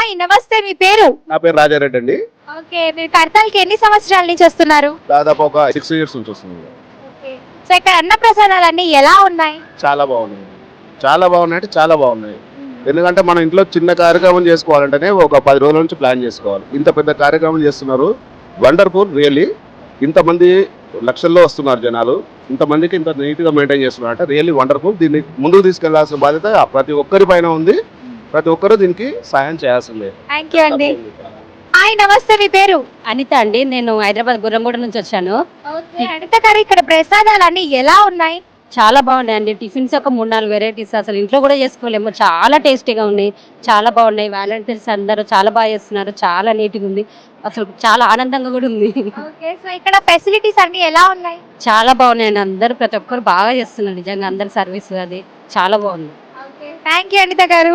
Hi నమస్తే మీ పేరు? నా పేరు రాజారెడ్డి అండి. ఓకే మీరు కడతాలకి ఎన్ని సంవత్సరాల నుంచి వస్తున్నారు? దాదాపు ఒక సిక్స్ ఇయర్స్ నుంచి వస్తుంది సో ఇక్కడ అన్న ప్రసాదాలన్నీ ఎలా ఉన్నాయి? చాలా బాగున్నాయి. చాలా బాగున్నాయి అంటే చాలా బాగున్నాయి. ఎందుకంటే మన ఇంట్లో చిన్న కార్యక్రమం చేసుకోవాలంటేనే ఒక పది రోజుల నుంచి ప్లాన్ చేసుకోవాలి. ఇంత పెద్ద కార్యక్రమం చేస్తున్నారు. Wonderful really. ఇంతమంది లక్షల్లో వస్తున్నారు జనాలు. ఇంతమందికి ఇంత నీట్గా మెయింటైన్ చేస్తున్నారు అంటే రియల్లీ వండర్ఫుల్. దీన్ని ముందుకు తీసుకెళ్ళాల్సిన బాధ్యత ప్రతి ఒక్కరి పైన ఉంది. ప్రతి ఒక్కరు దీనికి సాయం చేయాల్సిందే. థ్యాంక్ యూ అండి. హాయ్ నమస్తే మీ పేరు? అనిత అండి నేను హైదరాబాద్ గుర్రంగూడ నుంచి వచ్చాను. ఓకే అనిత గారు ఇక్కడ ప్రసాదాలన్నీ ఎలా ఉన్నాయి? చాలా బాగున్నాయండి. టిఫిన్స్ ఒక మూడు నాలుగు వెరైటీస్ అసలు ఇంట్లో కూడా చేసుకోలేము. చాలా టేస్టీగా ఉన్నాయి. చాలా బాగున్నాయి. వాలంటీర్స్ అందరూ చాలా బాగా చేస్తున్నారు. చాలా నీట్గా ఉంది. అసలు చాలా ఆనందంగా కూడా ఉంది. ఓకే సో ఇక్కడ ఫెసిలిటీస్ అన్ని ఎలా ఉన్నాయి? చాలా బాగున్నాయండి. అందరూ ప్రతి ఒక్కరు బాగా చేస్తున్నారు. నిజంగా అందరి సర్వీస్ అది చాలా బాగుంది. థ్యాంక్ యూ అనిత గారు.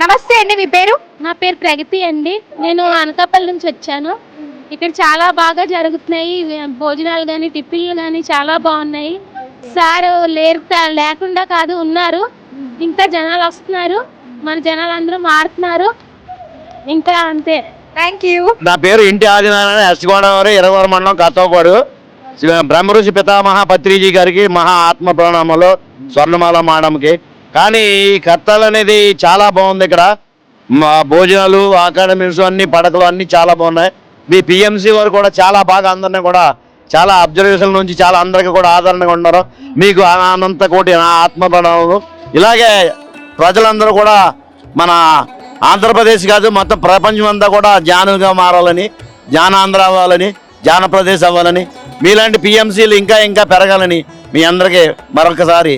నమస్తే అండి మీ పేరు? నా పేరు ప్రగతి అండి. నేను అనకాపల్లి నుంచి వచ్చాను. ఇక్కడ చాలా బాగా జరుగుతున్నాయి. భోజనాలు కానీ టిఫిన్లు కానీ చాలా బాగున్నాయి. సార్ లేరు లేకుండా కాదు ఉన్నారు. ఇంకా జనాలు వస్తున్నారు. మన జనాలు అందరూ మారుతున్నారు. ఇంకా అంతే. థ్యాంక్ యూ నా పేరు ఇంటి ఆదినారాయణ ఎస్ గోదావరి ఇరవై మండలం కత్తవపాడు. బ్రహ్మఋషి పితామహ పత్రిజీ గారికి మహా ఆత్మ ప్రణామాలు స్వర్ణమాల మాడంకి. కానీ ఈ కత్తాలు అనేది చాలా బాగుంది ఇక్కడ. మా భోజనాలు అకాడమీస్ అన్ని పడకలు అన్ని చాలా బాగున్నాయి. మీ పిఎంసీ వారు కూడా చాలా బాగా అందరినీ కూడా చాలా అబ్జర్వేషన్ నుంచి చాలా అందరికీ కూడా ఆదరణగా ఉన్నారు. మీకు అనంత కోటి నా ఆత్మ ఇలాగే ప్రజలందరూ కూడా మన ఆంధ్రప్రదేశ్ కాదు మొత్తం ప్రపంచం అంతా కూడా జ్ఞానులుగా మారాలని జ్ఞానాంధ్ర అవ్వాలని జ్ఞానప్రదేశ్ అవ్వాలని మీలాంటి పిఎంసీలు ఇంకా ఇంకా పెరగాలని మీ అందరికీ మరొకసారి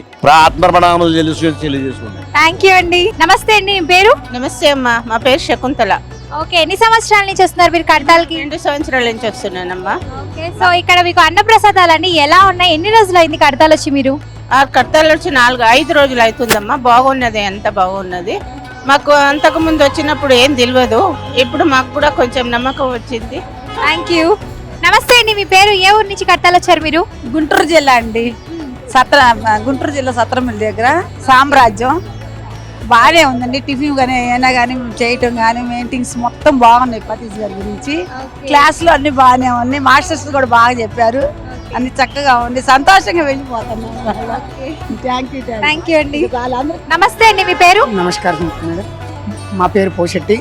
తెలుసు తెలియజేసుకుంటాను థ్యాంక్ యూ అండి. నమస్తే అండి మీ పేరు? నమస్తే అమ్మా మా పేరు శకుంతల. ఓకే ఎన్ని సంవత్సరాల నుంచి వస్తున్నారు మీరు కడతాలకి? రెండు సంవత్సరాల నుంచి వస్తున్నానమ్మా. ఓకే సో ఇక్కడ మీకు అన్న ప్రసాదాలన్నీ ఎలా ఉన్నాయి? ఎన్ని రోజులు అయింది కడతాలు వచ్చి మీరు? ఆ కట్టాలు వచ్చి నాలుగు ఐదు రోజులు అవుతుందమ్మా. బాగున్నది ఎంత బాగున్నది. మాకు అంతకు ముందు వచ్చినప్పుడు ఏం తెలియదు ఇప్పుడు మాకు కూడా కొంచెం నమ్మకం వచ్చింది. థ్యాంక్ యూ నమస్తే అండి మీ పేరు? ఏ ఊరు నుంచి కట్టాలు వచ్చారు మీరు? గుంటూరు జిల్లా అండి. సత్ర గుంటూరు జిల్లా సత్రమిల్లి దగ్గర. సామ్రాజ్యం. బాగానే ఉందండి. టిఫిన్ కానీ ఏమైనా కానీ చేయటం కానీ మెయింటింగ్స్ మొత్తం బాగున్నాయి పతీస్ గారి గురించి. క్లాసులు అన్ని బాగానే ఉన్నాయి. మాస్టర్స్ కూడా బాగా చెప్పారు. అన్ని చక్కగా ఉంది. సంతోషంగా వెళ్ళిపోతున్నాం. థ్యాంక్ యూ థ్యాంక్ యూ అండి. నమస్తే అండి మీ పేరు? నమస్కారం మా పేరు పోషెట్టి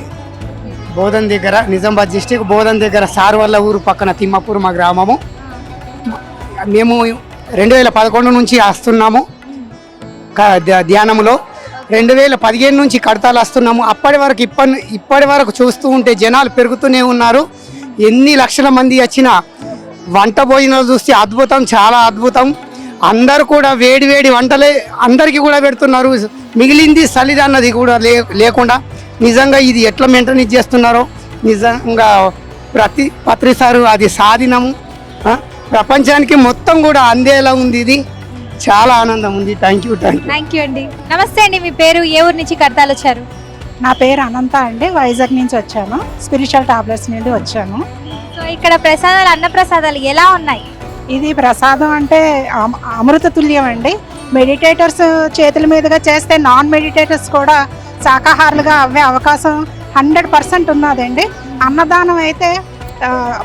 బోధన్ దగ్గర నిజామాబాద్ డిస్టిక్ బోధన్ దగ్గర సార్వల్ల ఊరు పక్కన తిమ్మపూర్ మా గ్రామము. మేము రెండు వేల పదకొండు నుంచి వస్తున్నాము క- ధ్యానములో. రెండు వేల పదిహేను నుంచి కడతాలు వస్తున్నాము. అప్పటి వరకు ఇప్పటి ఇప్పటి వరకు చూస్తూ ఉంటే జనాలు పెరుగుతూనే ఉన్నారు. ఎన్ని లక్షల మంది వచ్చినా వంట భోజనాలు చూస్తే అద్భుతం చాలా అద్భుతం. అందరు కూడా వేడి వేడి వంటలే అందరికీ కూడా పెడుతున్నారు. మిగిలింది సలిదన్నది కూడా లే లేకుండా నిజంగా ఇది ఎట్లా మెయింటైన్ చేస్తున్నారో నిజంగా ప్రతి పత్రిసారు అది సాధినము. ప్రపంచానికి మొత్తం కూడా అందేలా ఉంది ఇది. చాలా ఆనందం ఉంది. థ్యాంక్ యూ థ్యాంక్ యూ అండి. నమస్తే అండి మీ పేరు ఏ ఊరు నుంచి కడతాలు వచ్చారు? నా పేరు అనంత అండి వైజాగ్ నుంచి వచ్చాను. స్పిరిచువల్ టాబ్లెట్స్ నుండి వచ్చాను. సో ఇక్కడ ప్రసాదాలు అన్న ప్రసాదాలు ఎలా ఉన్నాయి? ఇది ప్రసాదం అంటే అమ- అమృత తుల్యం అండి. మెడిటేటర్స్ చేతుల మీదుగా చేస్తే నాన్ మెడిటేటర్స్ కూడా శాకాహారులుగా అవ్వే అవకాశం హండ్రెడ్ పర్సెంట్ ఉన్నదండి. అన్నదానం అయితే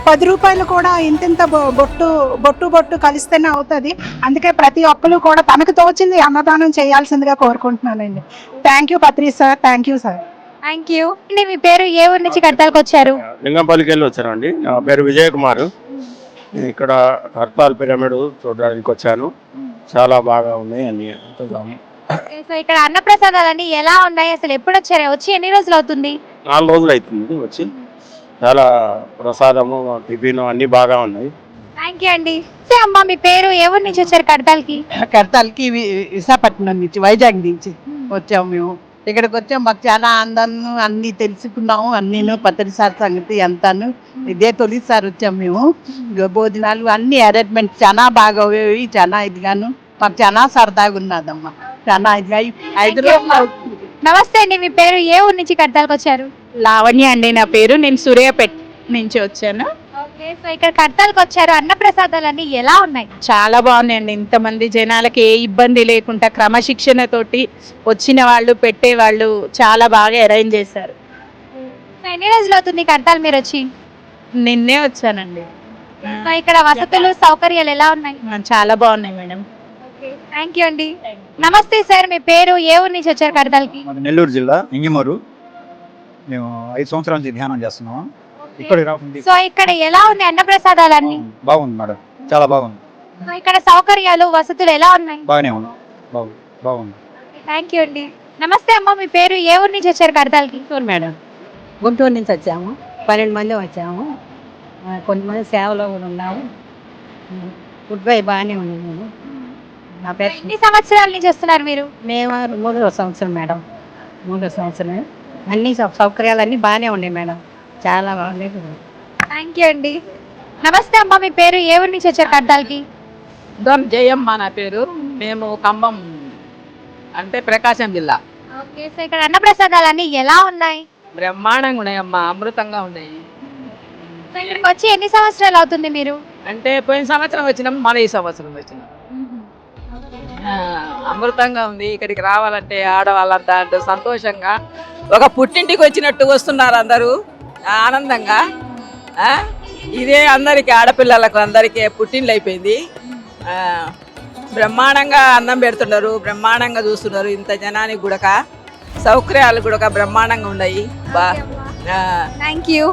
పది రూపాయలు కూడా ఇంతింత బొ- బొట్టు బొట్టు బొట్టు కలిస్తేనే అవుతుంది. అందుకే ప్రతి ఒక్కరు కూడా తనకు తోచింది అన్నదానం చేయాల్సిందిగా కోరుకుంటున్నానండి. Thank you Patri sir thank you sir thank you అండి మీ పేరు ఏ ఊరు నుంచి కడతాలకు వచ్చారు? లింగంపల్లికి వెళ్ళి వచ్చానండి. నా పేరు విజయ్ కుమార్. నేను ఇక్కడ హర్తాల్ పిరమిడ్ చూడడానికి వచ్చాను. చాలా బాగా ఉన్నాయి అన్ని. చూద్దాము. ఓకే, సో ఇక్కడ అన్న ప్రసాదాలన్నీ ఎలా ఉన్నాయి? అసలు ఎప్పుడు వచ్చారు? వచ్చి ఎన్ని రోజులు అవుతుంది? నాలుగు రోజులు అవుతుంది వచ్చి. చాలా ప్రసాదము టిఫిన్ అన్ని బాగా ఉన్నాయి. థ్యాంక్ యూ అండి. సే అమ్మా మీ పేరు ఏ ఊరు నుంచి వచ్చారు కడతాలకి? కడతాలకి విశాఖపట్నం నుంచి వైజాగ్ నుంచి వచ్చాము మేము. ఇక్కడికి వచ్చాం మాకు చాలా ఆనందం అన్ని తెలుసుకున్నాము అన్నీను పత్రిసారి సంగతి అంతాను. ఇదే తొలిసారి వచ్చాము మేము. భోజనాలు అన్ని అరేంజ్మెంట్ చాలా బాగా అయ్యాయి చాలా ఇదిగాను. మాకు చాలా సరదాగా ఉన్నదమ్మా. నమస్తే అండి మీ పేరు ఏ ఊరు నుంచి కడతాలకు వచ్చారు? లావణ్య అండి నా పేరు. నేను సూర్యాపేట నుంచి వచ్చాను. ఓకే సో ఇక్కడ కడతాలకు వచ్చారు. అన్న ప్రసాదాలన్నీ ఎలా ఉన్నాయి? చాలా బాగున్నాయండి. ఇంతమంది జనాలకి ఏ ఇబ్బంది లేకుండా క్రమశిక్షణ తోటి వచ్చిన వాళ్ళు పెట్టే వాళ్ళు చాలా బాగా అరేంజ్ చేశారు. సో ఎన్ని రోజులు అవుతుంది కడతాలు మీరు వచ్చి? నిన్నే వచ్చానండి. సో ఇక్కడ వసతులు సౌకర్యాలు ఎలా ఉన్నాయి? చాలా బాగున్నాయి మేడం. థ్యాంక్ యూ అండి. నమస్తే సార్ మీ పేరు ఏ ఊరు నుంచి వచ్చారు కడతాలకి నెల్లూరు జిల్లా ఇంగిమూరు. మేము ఐదు సంవత్సరాల నుంచి ధ్యానం చేస్తున్నాము. ఇక్కడ సో ఇక్కడ ఎలా ఉంది అన్నప్రసాదాలన్నీ? బాగుంది మేడం. చాలా బాగుంది. సో ఇక్కడ సౌకర్యాలు వసతులు ఎలా ఉన్నాయి? బాగానే ఉంది బాగుంది బాగుంది. థ్యాంక్ యూ అండి. నమస్తే అమ్మ మీ పేరు ఏ ఊరు నుంచి వచ్చారు కడతాలకి గుంటూరు మేడం. గుంటూరు నుంచి వచ్చాము. పన్నెండు మంది వచ్చాము. కొంతమంది సేవలో కూడా ఉన్నాము. ఫుడ్ బై బాగానే ఉంది మేము నా పేరు ఎన్ని సంవత్సరాల నుంచి వస్తున్నారు మీరు? మేము మూడో సంవత్సరం మేడం. మూడో సంవత్సరం అన్ని సౌ- సౌకర్యాలు అన్నీ బాగానే ఉన్నాయి మేడం. చాలా బాగుంది. థ్యాంక్ యూ అండి. నమస్తే అమ్మ మీ పేరు ఏ ఊరు నుంచి వచ్చారు కడతాలకి దొం జయమ్మ నా పేరు. మేము ఖమ్మం అంటే ప్రకాశం జిల్లా. ఓకే సో ఇక్కడ అన్నప్రసాదాలన్నీ ఎలా ఉన్నాయి? బ్రహ్మాండంగా ఉన్నాయమ్మా అమృతంగా ఉన్నాయి. సో ఇక్కడికి వచ్చి ఎన్ని సంవత్సరాలు అవుతుంది మీరు? అంటే పోయిన సంవత్సరం వచ్చినాం మన ఈ సంవత్సరం వచ్చినాం. అమృతంగా ఉంది ఇక్కడికి రావాలంటే ఆడవాళ్ళంతా అంటే సంతోషంగా ఒక పుట్టింటికి వచ్చినట్టు వస్తున్నారు అందరూ. ఆనందంగా. ఇదే అందరికి ఆడపిల్లలకు అందరికీ పుట్టిండ్లు అయిపోయింది. బ్రహ్మాండంగా అన్నం పెడుతున్నారు బ్రహ్మాండంగా చూస్తున్నారు ఇంత జనానికి గుడక సౌకర్యాలు కూడా బ్రహ్మాండంగా ఉన్నాయి. బా థ్యాంక్ యూ